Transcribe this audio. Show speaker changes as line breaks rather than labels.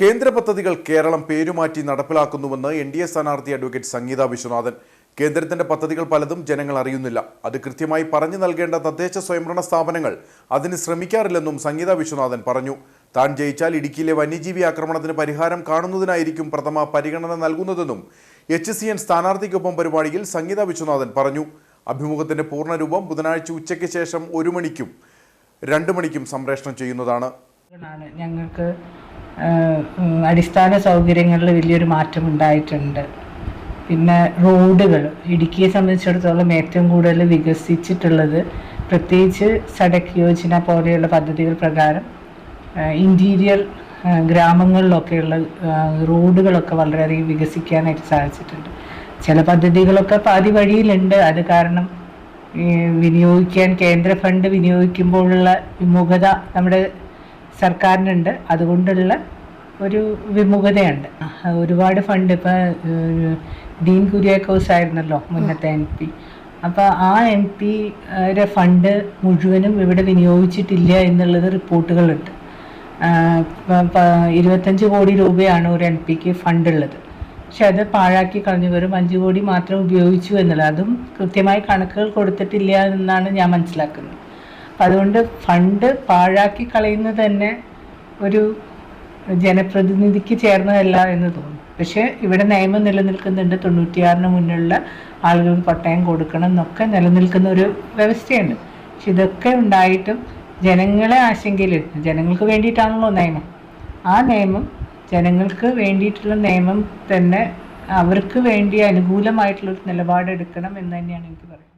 കേന്ദ്ര പദ്ധതികൾ കേരളം പേരുമാറ്റി നടപ്പിലാക്കുന്നുവെന്ന് എൻ ഡി എ സ്ഥാനാർത്ഥി അഡ്വക്കേറ്റ് സംഗീത വിശ്വനാഥൻ. കേന്ദ്രത്തിന്റെ പദ്ധതികൾ പലതും ജനങ്ങൾ അറിയുന്നില്ല. അത് കൃത്യമായി പറഞ്ഞു നൽകേണ്ട തദ്ദേശ സ്വയംഭരണ സ്ഥാപനങ്ങൾ അതിന് ശ്രമിക്കാറില്ലെന്നും സംഗീത വിശ്വനാഥൻ പറഞ്ഞു. താൻ ജയിച്ചാൽ ഇടുക്കിയിലെ വന്യജീവി ആക്രമണത്തിന് പരിഹാരം കാണുന്നതിനായിരിക്കും പ്രഥമ പരിഗണന നൽകുന്നതെന്നും എച്ച് സി എൻ സ്ഥാനാർത്ഥിക്കൊപ്പം പരിപാടിയിൽ സംഗീത വിശ്വനാഥൻ പറഞ്ഞു. അഭിമുഖത്തിന്റെ പൂർണരൂപം ബുധനാഴ്ച ഉച്ചയ്ക്ക് ശേഷം ഒരു മണിക്കും രണ്ട് മണിക്കും സംപ്രേഷണം ചെയ്യുന്നതാണ്.
ഞങ്ങൾക്ക് അടിസ്ഥാന സൗകര്യങ്ങളിൽ വലിയൊരു മാറ്റം ഉണ്ടായിട്ടുണ്ട് പിന്നെ റോഡുകൾ ഇടുക്കിയെ സംബന്ധിച്ചിടത്തോളം ഏറ്റവും കൂടുതൽ വികസിച്ചിട്ടുള്ളത് പ്രത്യേകിച്ച് സഡക് യോജന പോലെയുള്ള പദ്ധതികൾ പ്രകാരം ഇന്റീരിയർ ഗ്രാമങ്ങളിലൊക്കെയുള്ള റോഡുകളൊക്കെ വളരെയധികം വികസിക്കാനായിട്ട് സാധിച്ചിട്ടുണ്ട്. ചില പദ്ധതികളൊക്കെ പാതി വഴിയിലുണ്ട്. അത് കാരണം വിനിയോഗിക്കാൻ കേന്ദ്ര ഫണ്ട് വിനിയോഗിക്കുമ്പോഴുള്ള വിമുഖത നമ്മുടെ സർക്കാരിനുണ്ട്. അതുകൊണ്ടുള്ള ഒരു വിമുഖതയുണ്ട്. ഒരുപാട് ഫണ്ട് ഇപ്പോൾ ഡീൻ കുര്യാക്കോസ് ആയിരുന്നല്ലോ മുന്നത്തെ എം പി. അപ്പോൾ ആ എം പിയുടെ ഫണ്ട് മുഴുവനും ഇവിടെ വിനിയോഗിച്ചിട്ടില്ല എന്നുള്ളത് റിപ്പോർട്ടുകളുണ്ട്. ഇരുപത്തഞ്ച് കോടി രൂപയാണ് ഒരു എം പിക്ക് ഫണ്ടുള്ളത്. പക്ഷെ അത് പാഴാക്കി കളഞ്ഞു. വരും അഞ്ച് കോടി മാത്രം ഉപയോഗിച്ചു എന്നുള്ളത്. അതും കൃത്യമായി കണക്കുകൾ കൊടുത്തിട്ടില്ല എന്നാണ് ഞാൻ മനസ്സിലാക്കുന്നത്. അതുകൊണ്ട് ഫണ്ട് പാഴാക്കി കളയുന്നത് തന്നെ ഒരു ജനപ്രതിനിധിക്ക് ചേർന്നതല്ല എന്ന് തോന്നുന്നു പക്ഷേ ഇവിടെ നിയമം നിലനിൽക്കുന്നുണ്ട്. തൊണ്ണൂറ്റിയാറിന് മുന്നിലുള്ള ആളുകൾക്ക് പട്ടയം കൊടുക്കണം എന്നൊക്കെ നിലനിൽക്കുന്ന ഒരു വ്യവസ്ഥയുണ്ട്. പക്ഷെ ഇതൊക്കെ ഉണ്ടായിട്ടും ജനങ്ങളെ ആശങ്കയിലിരുന്നു. ജനങ്ങൾക്ക് വേണ്ടിയിട്ടാണല്ലോ നിയമം. ആ നിയമം ജനങ്ങൾക്ക് വേണ്ടിയിട്ടുള്ള നിയമം തന്നെ അവർക്ക് വേണ്ടി അനുകൂലമായിട്ടുള്ള ഒരു നിലപാടെടുക്കണം എന്ന് തന്നെയാണ് എനിക്ക് പറയുന്നത്